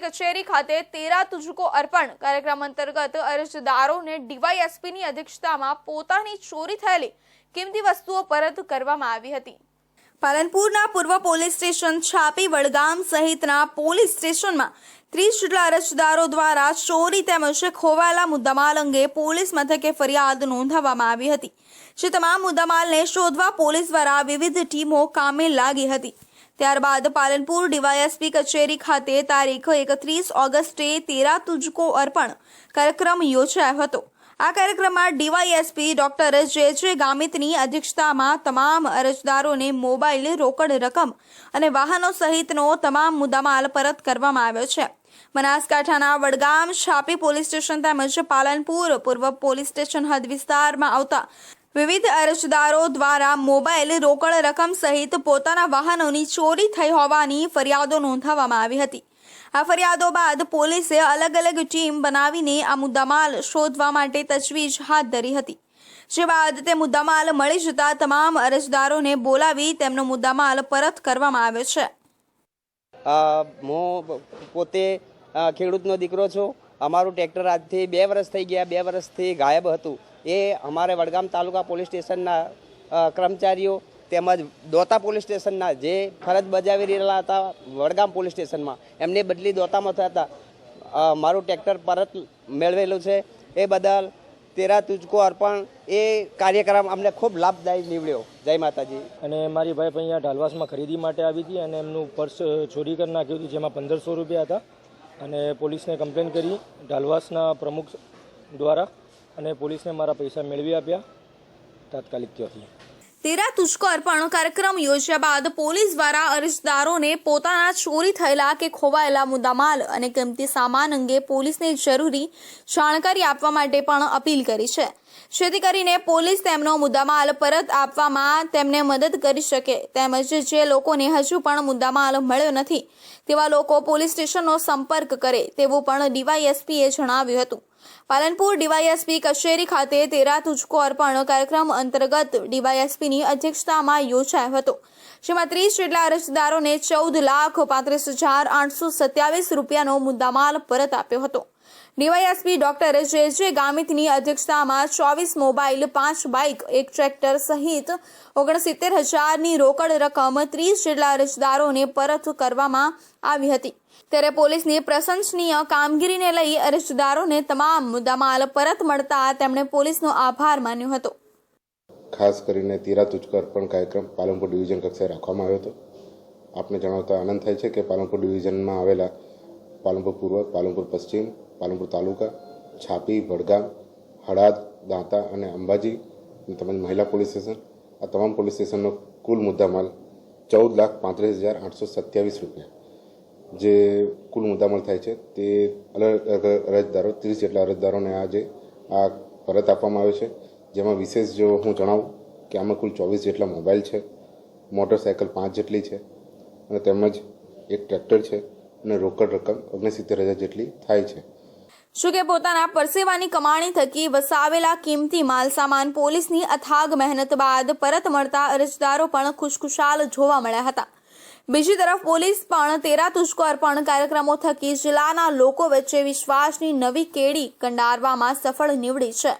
DYSP કચેરી ખાતે તેરા તુજકો અર્પણ કાર્યક્રમ અંતર્ગત અરજદારોને ડીવાયએસપીની અધ્યક્ષતામાં પોતાની ચોરી થયેલી કિંમતી વસ્તુઓ પરત કરવામાં આવી હતી. પાલનપુરના પૂર્વ પોલીસ સ્ટેશન છાપી વડગામ સહિતના પોલીસ સ્ટેશનમાં ત્રીસ જેટલા અરજદારો દ્વારા ચોરી તેમજ ખોવાયેલા મુદ્દામાલ અંગે પોલીસ મથકે ફરિયાદ નોંધાવવામાં આવી હતી. જે તમામ મુદ્દામાલને શોધવા પોલીસ દ્વારા વિવિધ ટીમો કામે લાગી હતી. ત્યારબાદ પાલનપુર ડીવાયએસપી કચેરી ખાતે તારીખ એકત્રીસ ઓગસ્ટે તેરા તુજકો અર્પણ કાર્યક્રમ યોજાયો હતો. આ કાર્યક્રમમાં ડીવાયએસપી ડોક્ટર જે જે ગામિતની અધ્યક્ષતામાં તમામ અરજદારોને મોબાઈલ રોકડ રકમ અને વાહનો સહિતનો તમામ મુદ્દામાલ પરત કરવામાં આવ્યો છે. બનાસકાંઠાના વડગામ છાપી પોલીસ સ્ટેશન તેમજ પાલનપુર પૂર્વ પોલીસ સ્ટેશન હદ વિસ્તારમાં આવતા વિવિધ અરજદારો દ્વારા મોબાઈલ રોકડ રકમ સહિત પોતાના વાહનોની ચોરી થઈ હોવાની ફરિયાદો નોંધાવવામાં આવી હતી. આ ફરિયાદો બાદ પોલીસે અલગ અલગ ટીમ બનાવીને આ મુદ્દામાલ શોધવા માટે તજવીજ હાથ ધરી હતી. જે બાદ તે મુદ્દામાલ મળી જતા તમામ અરજદારોને બોલાવી તેમનો મુદ્દામાલ પરત કરવામાં આવ્યો છે. હું પોતે ખેડૂતનો દીકરો છું. અમારું ટ્રેક્ટર આજથી બે વર્ષ થઈ ગયા, બે વર્ષથી ગાયબ હતું. એ અમારે વડગામ તાલુકા પોલીસ સ્ટેશનના કર્મચારીઓ તેમજ દોતા પોલીસ સ્ટેશનના જે ફરજ બજાવી રહેલા હતા વડગામ પોલીસ સ્ટેશનમાં, એમને બદલી દોતામાં થયા હતા. મારું ટ્રેક્ટર પરત મેળવેલું છે. એ બદલ તેરા તુજકો અર્પણ એ કાર્યક્રમ અમને ખૂબ લાભદાયી નીવડ્યો. જય માતાજી. અને મારી વાઈફ અહીંયા ઢાલવાસમાં ખરીદી માટે આવી હતી અને એમનું પર્સ ચોરી કરી નાખ્યું હતું, જેમાં પંદરસો રૂપિયા હતા. અને પોલીસને કમ્પ્લેન કરી ઢાલવાસના પ્રમુખ દ્વારા અને પોલીસને મારા પૈસા મેળવી આપ્યા. તાત્કાલિક ત્યાંથી તેરા તુષ્કો અર્પણ કાર્યક્રમ યોજ્યા બાદ પોલીસ દ્વારા અરજદારોને પોતાના ચોરી થયેલા કે ખોવાયેલા મુદ્દામાલ અને કિંમતી સામાન અંગે પોલીસને જરૂરી જાણકારી આપવા માટે પણ અપીલ કરી છે. જેથી કરીને પોલીસ તેમનો મુદ્દામાલ પરત આપવામાં તેમને મદદ કરી શકે. તેમજ જે લોકોને હજુ પણ મુદ્દામાલ મળ્યો નથી, તેવા લોકો પોલીસ સ્ટેશનનો સંપર્ક કરે તેવું પણ ડીવાયએસપીએ જણાવ્યું હતું. પાલનપુર ડીવાયએસપી કચેરી ખાતે તેરા તુજકો અર્પણ કાર્યક્રમ અંતર્ગત ડીવાયએસપીની અધ્યક્ષતામાં યોજાયો હતો, જેમાં ત્રીસ જેટલા અરજદારોને ચૌદ લાખ પાંત્રીસ હજાર આઠસો સત્યાવીસ રૂપિયાનો મુદ્દામાલ પરત આપ્યો હતો. ડીવાયએસપી ડોક્ટર જે જે ગામિતની અધ્યક્ષતામાં ચોવીસ મોબાઈલ, પાંચ બાઇક, એક ટ્રેક્ટર સહિત ઓગણસિત્તેર હજારની રોકડ રકમ ત્રીસ જેટલા અરજદારોને પરત કરવામાં આવી હતી. ત્યારે પોલીસની પ્રશંસનીય કામગીરીને લઈ અરજદારોને તમામ મુદ્દામાલ પરત મળતા તેમણે પોલીસનો આભાર માન્યો હતો. ખાસ કરીને તીરા તુચકર પણ કાર્યક્રમ પાલનપુર ડિવિઝન કક્ષાએ રાખવામાં આવ્યો હતો. આપને જણાવતા આનંદ થાય છે કે પાલનપુર ડિવિઝનમાં આવેલા પાલનપુર પૂર્વ, પાલનપુર પશ્ચિમ પાલનપુર તાલુકા, છાપી, વડગામ, હળાદ, દાંતા અને અંબાજી તેમજ મહિલા પોલીસ સ્ટેશન. આ તમામ પોલીસ સ્ટેશનનો કુલ મુદ્દામાલ ચૌદ લાખ પાંત્રીસ હજાર આઠસો સત્યાવીસ રૂપિયા. જે કુલ મુદ્દામાલ થાય છે તે અલગ અલગ અરજદારો, ત્રીસ જેટલા અરજદારોને આજે આ પરત આપવામાં આવ્યો છે. જેમાં વિશેષ જો હું જણાવું કે આમાં કુલ ચોવીસ જેટલા મોબાઈલ છે, મોટરસાયકલ પાંચ જેટલી છે, અને તેમજ એક ટ્રેક્ટર છે, અને રોકડ રકમ ઓગણસિત્તેર હજાર જેટલી થાય છે. શું કે પોતાના પરસેવાની કમાણી થકી વસાવેલા કિંમતી માલસામાન પોલીસની અથાગ મહેનત બાદ પરત મળતા અરજદારો પણ ખુશખુશાલ જોવા મળ્યા હતા. બીજી તરફ પોલીસ પણ તેરા તુષ્કો અર્પણ કાર્યક્રમો થકી જિલ્લાના લોકો વચ્ચે વિશ્વાસની નવી કેડી કંડારવામાં સફળ નીવડી છે.